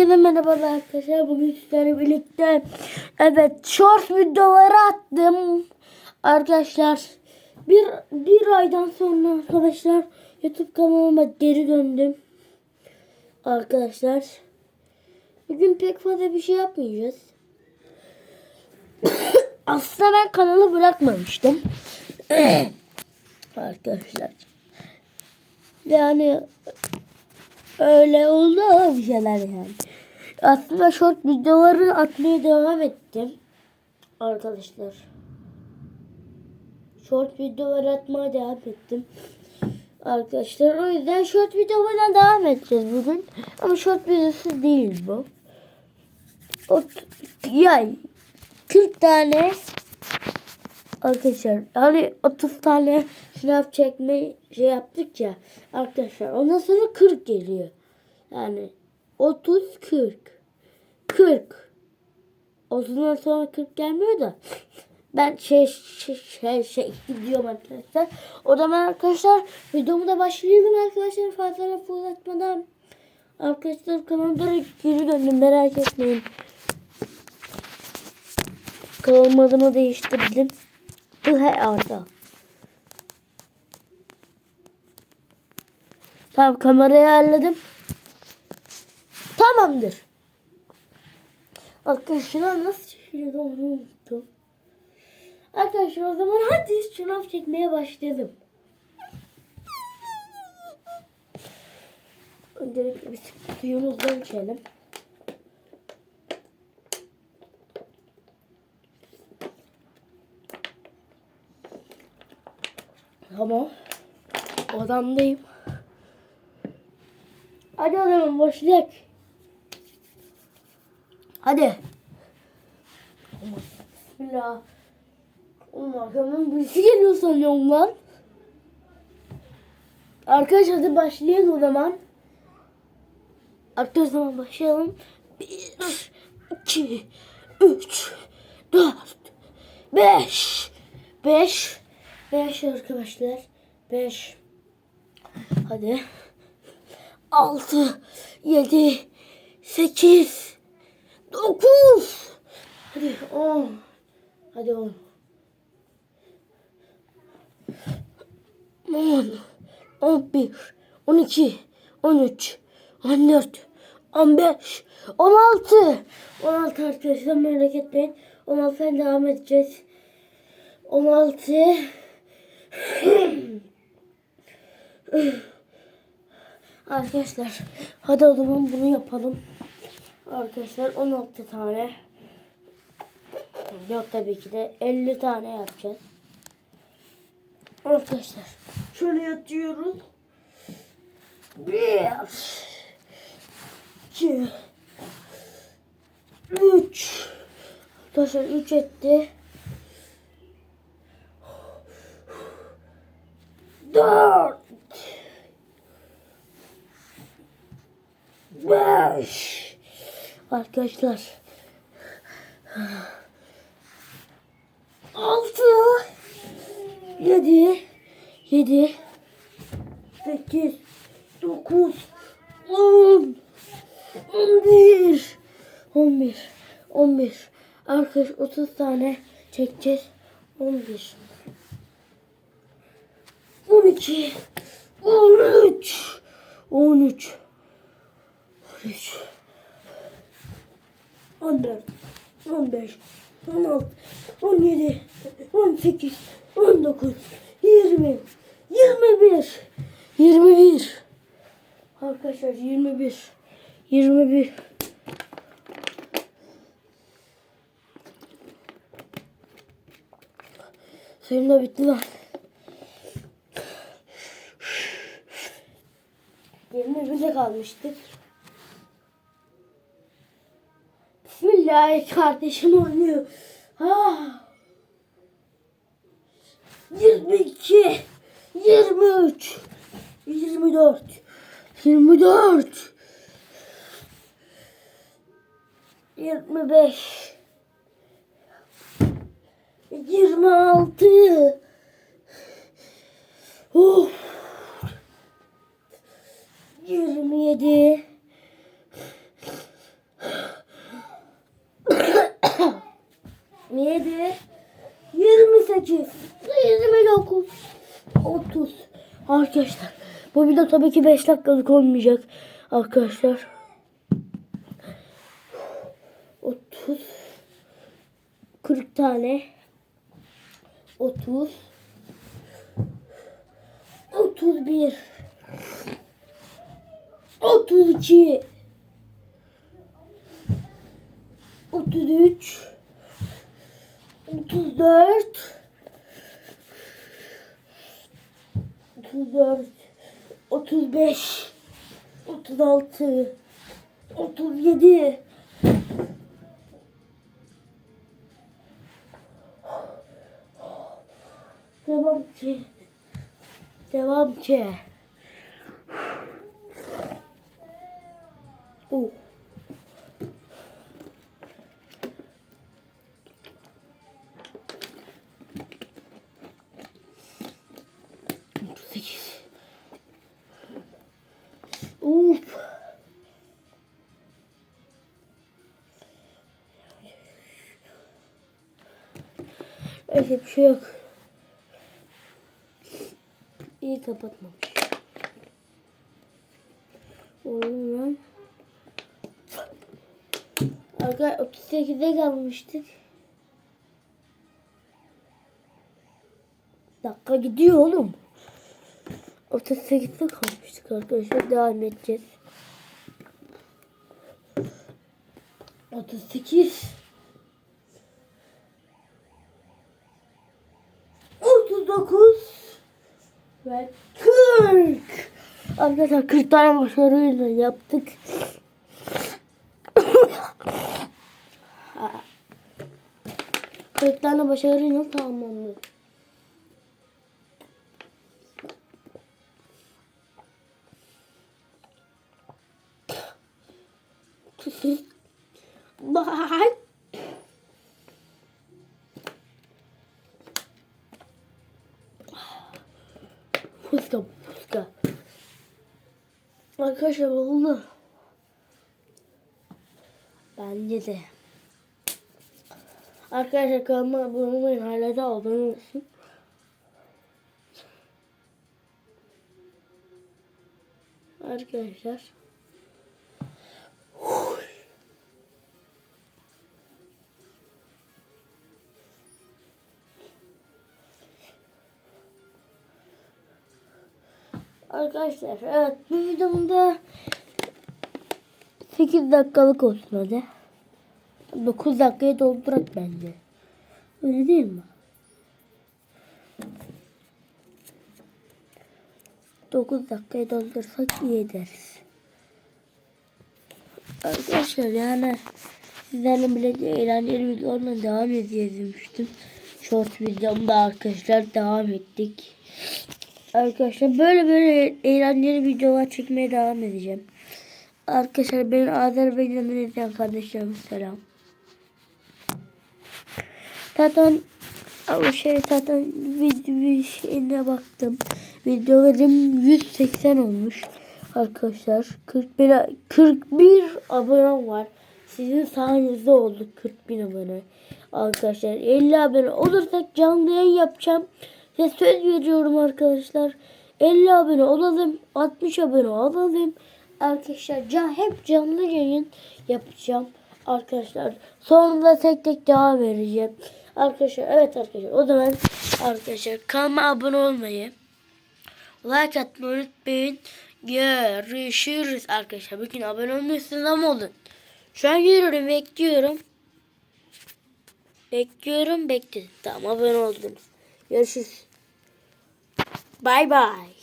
Herkese merhaba arkadaşlar. Bugün sizlerle birlikte evet short videoları attım. Arkadaşlar bir, bir aydan sonra arkadaşlar YouTube kanalıma geri döndüm. Arkadaşlar bugün pek fazla bir şey yapmayacağız. Aslında ben kanalı bırakmamıştım. arkadaşlar. Yani öyle oldu bir şeyler yani. Aslında short videoları atmaya devam ettim. Arkadaşlar. Short videoları atmaya devam ettim. Arkadaşlar o yüzden short videolarına devam edeceğiz bugün. Ama short videosu değil bu. O, yani 40 tane Arkadaşlar hani 30 tane sınav çekme şey yaptık ya arkadaşlar ondan sonra 40 geliyor. Yani 30 40 40 30'dan sonra 40 gelmiyor da ben şey şey şey, şey gidiyorum arkadaşlar. O zaman arkadaşlar videomu da başlayalım arkadaşlar fazla lafı uzatmadan. Arkadaşlar kanalda geri döndüm merak etmeyin. Kanalım adını değiştirdim. Bu he orada. Tamam kamerayı ayarladım. Tamamdır. Arkadaşlar nasıl çekiyordu onu unuttum. Arkadaşlar o zaman hadi sınav çekmeye başlayalım. Öncelikle bir suyumuzdan içelim. Tamam. Odamdayım. Hadi zaman başlayalım. Hadi. Bismillah. Oğlum arkamdan birisi geliyor sanıyorum lan. Arkadaşlar hadi başlayalım o zaman. O zaman başlayalım. Bir, iki, üç, dört, beş, beş, beş arkadaşlar. Beş. Hadi. Altı, yedi, sekiz, dokuz. Hadi on. Hadi on. On. On bir. On iki. On üç. On dört. On beş. On altı. On altı arkadaşlar merak etmeyin. On altıdan devam edeceğiz. On altı. Arkadaşlar hadi o zaman bunu yapalım. Arkadaşlar 16 tane. Yok tabii ki de 50 tane yapacağız. Arkadaşlar şöyle yatıyoruz. Bir, iki, üç. Arkadaşlar üç etti. Dört. Beş. Arkadaşlar. Altı. Yedi. Yedi. Sekiz. Dokuz. On. On bir. On bir. On bir. Arkadaş otuz tane çekeceğiz. On bir. On iki. On üç. On üç. 13 14 15 16 17 18 19 20 21 21 Arkadaşlar 21 21 Senin de bitti lan. 21'de kalmıştık. Bismillah kardeşim oynuyor. Ah. 22 23 24 24 25 26 Of Yirmi yedi. Yedi. Yirmi sekiz. Yirmi dokuz. Otuz. Arkadaşlar bu video tabii ki beş dakikalık olmayacak. Arkadaşlar. Otuz. Kırk tane. Otuz. Otuz bir. 32 33 34 34 35 36 37 Devam ki. Devam ki. Oh. Otuz sekiz. Uf. Öyle bir şey Aga 38'de kalmıştık. Dakika gidiyor oğlum. 38'de kalmıştık arkadaşlar. Devam edeceğiz. 38 39 ve 40 Arkadaşlar 40 tane başarıyla yaptık. Tane başarıyla tamamladık. Bye. Fuska fuska. Arkadaşlar oldu. Bence de. Arkadaşlar kanalıma abone olmayın. Hala da abone olsun. Arkadaşlar. Arkadaşlar evet bu videomda 8 dakikalık olsun hadi. 9 dakikayı doldurak bence. Öyle değil mi? 9 dakikayı doldursak iyi ederiz. Arkadaşlar yani sizlerle birlikte eğlenceli videolarla devam edeceğiz demiştim. Short videomda arkadaşlar devam ettik. Arkadaşlar böyle böyle eğlenceli videolar çekmeye devam edeceğim. Arkadaşlar benim Azerbaycan'dan izleyen kardeşlerime selam. Zaten ama şey zaten video şeyine baktım. Videolarım 180 olmuş. Arkadaşlar 41 41 abonem var. Sizin sayenizde oldu 40 bin abone. Arkadaşlar 50 abone olursak canlı yayın yapacağım. Size söz veriyorum arkadaşlar. 50 abone olalım. 60 abone olalım. Arkadaşlar can, hep canlı yayın yapacağım. Arkadaşlar sonra da tek tek devam vereceğim. Arkadaşlar evet arkadaşlar o zaman arkadaşlar kanalıma abone olmayı like atmayı unutmayın. Görüşürüz arkadaşlar. Bugün abone olmuyorsunuz ama olun. Şu an yürüyorum bekliyorum. Bekliyorum bekledim. Tamam abone oldunuz. Görüşürüz. Bye bye.